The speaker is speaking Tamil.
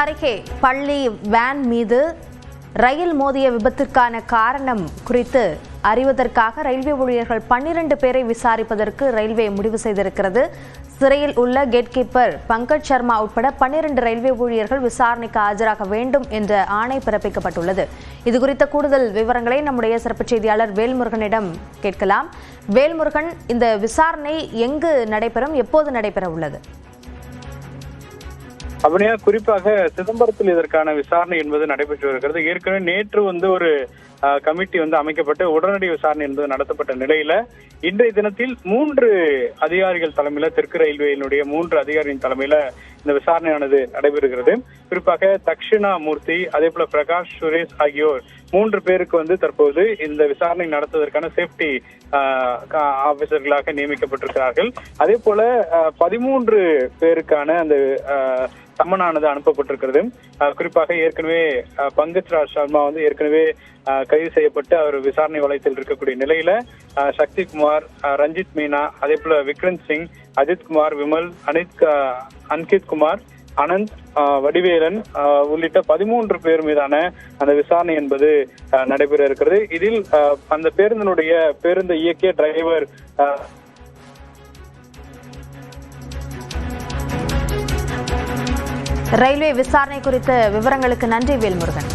அருகே பள்ளி வேன் மீது ரயில் மோதிய விபத்திற்கான காரணம் குறித்து அறிவதற்காக ரயில்வே ஊழியர்கள் பன்னிரண்டு பேரை விசாரிப்பதற்கு ரயில்வே முடிவு செய்திருக்கிறது. சிறையில் உள்ள கேட் கீப்பர் பங்கஜ் சர்மா உட்பட பன்னிரண்டு ரயில்வே ஊழியர்கள் விசாரணைக்கு ஆஜராக வேண்டும் என்ற ஆணை பிறப்பிக்கப்பட்டுள்ளது. இது குறித்த கூடுதல் விவரங்களை நம்முடைய சிறப்பு செய்தியாளர் வேல்முருகனிடம் கேட்கலாம். வேல்முருகன் இந்த விசாரணை எங்கு நடைபெறும் எப்போது நடைபெற உள்ளது அப்படியா குறிப்பாக சிதம்பரத்தில் இதற்கான விசாரணை என்பது நடைபெற்று வருகிறது. ஏற்கனவே நேற்று வந்து ஒரு கமிட்டி வந்து அமைக்கப்பட்டு உடனடி விசாரணை என்பது நடத்தப்பட்ட நிலையில இன்றைய தினத்தில் மூன்று அதிகாரிகள் தலைமையில தெற்கு ரயில்வேயினுடைய மூன்று அதிகாரியின் தலைமையில இந்த விசாரணையானது நடைபெறுகிறது. குறிப்பாக தக்ஷிணா மூர்த்தி அதே போல பிரகாஷ் சுரேஷ் ஆகியோர் மூன்று பேருக்கு வந்து தற்போது இந்த விசாரணை நடத்துவதற்கான சேஃப்டி ஆபீசர்களாக நியமிக்கப்பட்டிருக்கிறார்கள். அதே போல பதிமூன்று பேருக்கான அந்த சம்மனானது அனுப்பப்பட்டிருக்கிறது. குறிப்பாக ஏற்கனவே பங்கஜ் ராஜ் சர்மா வந்து ஏற்கனவே கைது செய்யப்பட்டு அவர் விசாரணை வளையத்தில் இருக்கக்கூடிய நிலையில சக்தி குமார் ரஞ்சித் மீனா அதே போல விக்ரந்த் சிங் அஜித் குமார் விமல் அனித் அன்கித் குமார் அனந்த் வடிவேலன் உள்ளிட்ட பதிமூன்று பேர் மீதான அந்த விசாரணை என்பது நடைபெற இருக்கிறது. இதில் அந்த பேருந்தினுடைய பேருந்தை இயக்கிய டிரைவர் ரயில்வே விசாரணை குறித்த விவரங்களுக்கு நன்றி வேல்முருகன்.